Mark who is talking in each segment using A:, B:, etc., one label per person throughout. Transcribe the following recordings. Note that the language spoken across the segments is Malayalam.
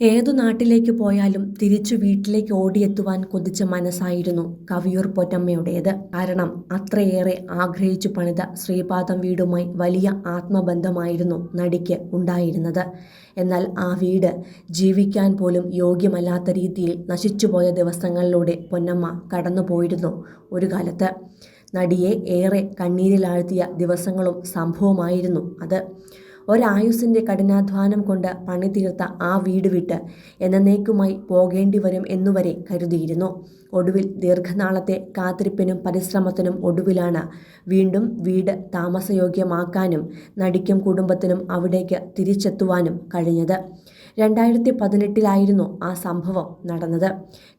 A: ഏതു നാട്ടിലേക്ക് പോയാലും തിരിച്ചു വീട്ടിലേക്ക് ഓടിയെത്തുവാൻ കൊതിച്ച മനസ്സായിരുന്നു കവിയൂർ പൊറ്റമ്മയുടേത് കാരണം അത്രയേറെ ആഗ്രഹിച്ചു പണിത ശ്രീപാദം വീടുമായി വലിയ ആത്മബന്ധമായിരുന്നു നടിക്ക് ഉണ്ടായിരുന്നത്. എന്നാൽ ആ വീട് ജീവിക്കാൻ പോലും യോഗ്യമല്ലാത്ത രീതിയിൽ നശിച്ചുപോയ ദിവസങ്ങളിലൂടെ പൊന്നമ്മ കടന്നുപോയിരുന്നു ഒരു കാലത്ത്. നടിയെ ഏറെ കണ്ണീരിലാഴ്ത്തിയ ദിവസങ്ങളും സംഭവമായിരുന്നു അത്. ഒരായുസിന്റെ കഠിനാധ്വാനം കൊണ്ട് പണിതീർത്ത ആ വീട് വിട്ട് എന്നേക്കുമായി പോകേണ്ടി വരും എന്നുവരെ കരുതിയിരുന്നു. ഒടുവിൽ ദീർഘനാളത്തെ കാത്തിരിപ്പിനും പരിശ്രമത്തിനും ഒടുവിലാണ് വീണ്ടും വീട് താമസയോഗ്യമാക്കാനും നടിക്കും കുടുംബത്തിനും അവിടേക്ക് തിരിച്ചെത്തുവാനും കഴിഞ്ഞത്. രണ്ടായിരത്തി പതിനെട്ടിലായിരുന്നു ആ സംഭവം നടന്നത്.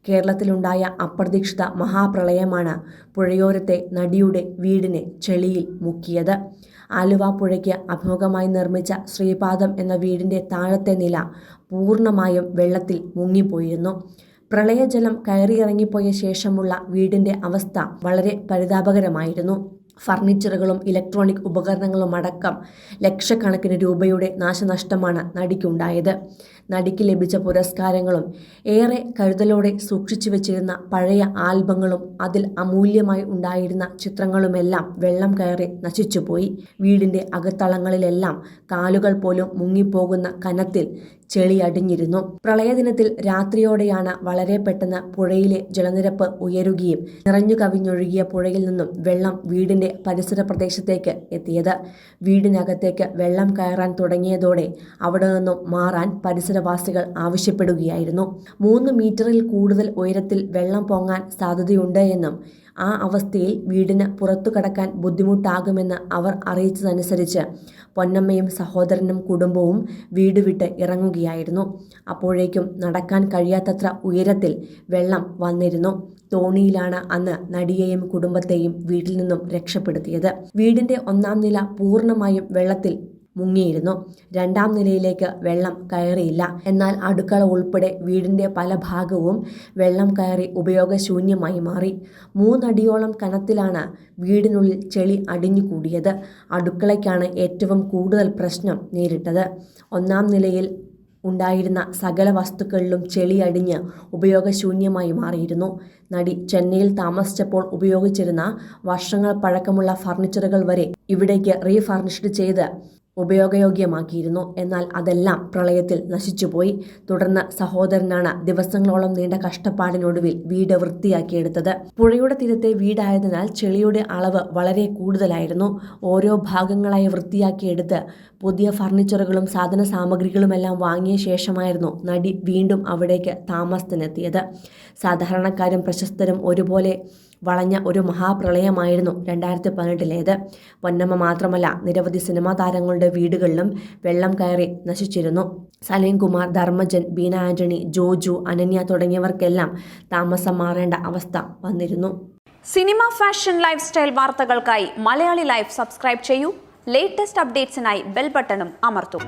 A: കേരളത്തിലുണ്ടായ അപ്രതീക്ഷിത മഹാപ്രളയമാണ് പുഴയോരത്തെ നടിയുടെ വീടിനെ ചെളിയിൽ മുക്കിയത്. ആലുവ പുഴയ്ക്ക് അഭിമുഖമായി നിർമ്മിച്ച ശ്രീപാദം എന്ന വീടിന്റെ താഴത്തെ നില പൂർണമായും വെള്ളത്തിൽ മുങ്ങിപ്പോയിരുന്നു. പ്രളയജലം കയറിയിറങ്ങിപ്പോയ ശേഷമുള്ള വീടിന്റെ അവസ്ഥ വളരെ പരിതാപകരമായിരുന്നു. ഫർണിച്ചറുകളും ഇലക്ട്രോണിക് ഉപകരണങ്ങളും അടക്കം ലക്ഷക്കണക്കിന് രൂപയുടെ നാശനഷ്ടമാണ് നടിക്കുണ്ടായത്. നടിക്ക് ലഭിച്ച പുരസ്കാരങ്ങളും ഏറെ കരുതലോടെ സൂക്ഷിച്ചു വച്ചിരുന്ന പഴയ ആൽബങ്ങളും അതിൽ അമൂല്യമായി ഉണ്ടായിരുന്ന ചിത്രങ്ങളുമെല്ലാം വെള്ളം കയറി നശിച്ചുപോയി. വീടിന്റെ അകത്തളങ്ങളിലെല്ലാം കാലുകൾ പോലും മുങ്ങിപ്പോകുന്ന കനത്തിൽ ചെളി അടിഞ്ഞിരുന്നു. പ്രളയദിനത്തിൽ രാത്രിയോടെയാണ് വളരെ പെട്ടെന്ന് പുഴയിലെ ജലനിരപ്പ് ഉയരുകയും നിറഞ്ഞു കവിഞ്ഞൊഴുകിയ പുഴയിൽ നിന്നും വെള്ളം വീടിന്റെ പരിസര പ്രദേശത്തേക്ക് എത്തിയത്. വീടിനകത്തേക്ക് വെള്ളം കയറാൻ തുടങ്ങിയതോടെ അവിടെ നിന്നും മാറാൻ പരിസരവാസികൾ ആവശ്യപ്പെടുകയായിരുന്നു. മൂന്ന് മീറ്ററിൽ കൂടുതൽ ഉയരത്തിൽ വെള്ളം പൊങ്ങാൻ സാധ്യതയുണ്ട് എന്നും ആ അവസ്ഥയിൽ വീടിന് പുറത്തു കടക്കാൻ ബുദ്ധിമുട്ടാകുമെന്ന് അവർ അറിയിച്ചതനുസരിച്ച് പൊന്നമ്മയും സഹോദരനും കുടുംബവും വീട് വിട്ട് ഇറങ്ങുകയായിരുന്നു. അപ്പോഴേക്കും നടക്കാൻ കഴിയാത്തത്ര ഉയരത്തിൽ വെള്ളം വന്നിരുന്നു. തോണിയിലാണ് അന്ന് നടിയെയും കുടുംബത്തെയും വീട്ടിൽ നിന്നും രക്ഷപ്പെടുത്തിയത്. വീടിന്റെ ഒന്നാം നില പൂർണമായും വെള്ളത്തിൽ മുങ്ങിയിരുന്നു. രണ്ടാം നിലയിലേക്ക് വെള്ളം കയറിയില്ല. എന്നാൽ അടുക്കള ഉൾപ്പെടെ വീടിന്റെ പല ഭാഗവും വെള്ളം കയറി ഉപയോഗശൂന്യമായി മാറി. മൂന്നടിയോളം കനത്തിലാണ് വീടിനുള്ളിൽ ചെളി അടിഞ്ഞുകൂടിയത് അടുക്കളയ്ക്കാണ് ഏറ്റവും കൂടുതൽ പ്രശ്നം നേരിട്ടത്. ഒന്നാം നിലയിൽ ഉണ്ടായിരുന്ന സകല വസ്തുക്കളിലും ചെളി അടിഞ്ഞ് ഉപയോഗശൂന്യമായി മാറിയിരുന്നു. നടി ചെന്നൈയിൽ താമസിച്ചപ്പോൾ ഉപയോഗിച്ചിരുന്ന വർഷങ്ങൾ പഴക്കമുള്ള ഫർണിച്ചറുകൾ വരെ ഇവിടേക്ക് റീഫർണിഷ്ഡ് ചെയ്ത് ഉപയോഗയോഗ്യമാക്കിയിരുന്നു. എന്നാൽ അതെല്ലാം പ്രളയത്തിൽ നശിച്ചുപോയി. തുടർന്ന് സഹോദരനാണ് ദിവസങ്ങളോളം നീണ്ട കഷ്ടപ്പാടിനൊടുവിൽ വീട് വൃത്തിയാക്കിയെടുത്തത്. പുഴയുടെ തീരത്തെ വീടായതിനാൽ ചെളിയുടെ അളവ് വളരെ കൂടുതലായിരുന്നു. ഓരോ ഭാഗങ്ങളായി വൃത്തിയാക്കിയെടുത്ത് പുതിയ ഫർണിച്ചറുകളും സാധന സാമഗ്രികളുമെല്ലാം വാങ്ങിയ ശേഷമായിരുന്നു നടി വീണ്ടും അവിടേക്ക് താമസത്തിനെത്തിയത്. സാധാരണക്കാരും പ്രശസ്തരും ഒരുപോലെ വളഞ്ഞ ഒരു മഹാപ്രളയമായിരുന്നു രണ്ടായിരത്തി പതിനെട്ടിലേത് പൊന്നമ്മ മാത്രമല്ല നിരവധി സിനിമാ താരങ്ങളുടെ വീടുകളിലും വെള്ളം കയറി നശിച്ചിരുന്നു. സലീം കുമാർ ധർമ്മജൻ ബീന ആന്റണി ജോജു അനന്യ തുടങ്ങിയവർക്കെല്ലാം താമസം മാറേണ്ട അവസ്ഥ വന്നിരുന്നു.
B: സിനിമ ഫാഷൻ ലൈഫ് സ്റ്റൈൽ വാർത്തകൾക്കായി മലയാളി ലൈഫ് സബ്സ്ക്രൈബ് ചെയ്യൂ. ലേറ്റസ്റ്റ് അപ്ഡേറ്റ്സിനായി ബെൽ ബട്ടണും അമർത്തും.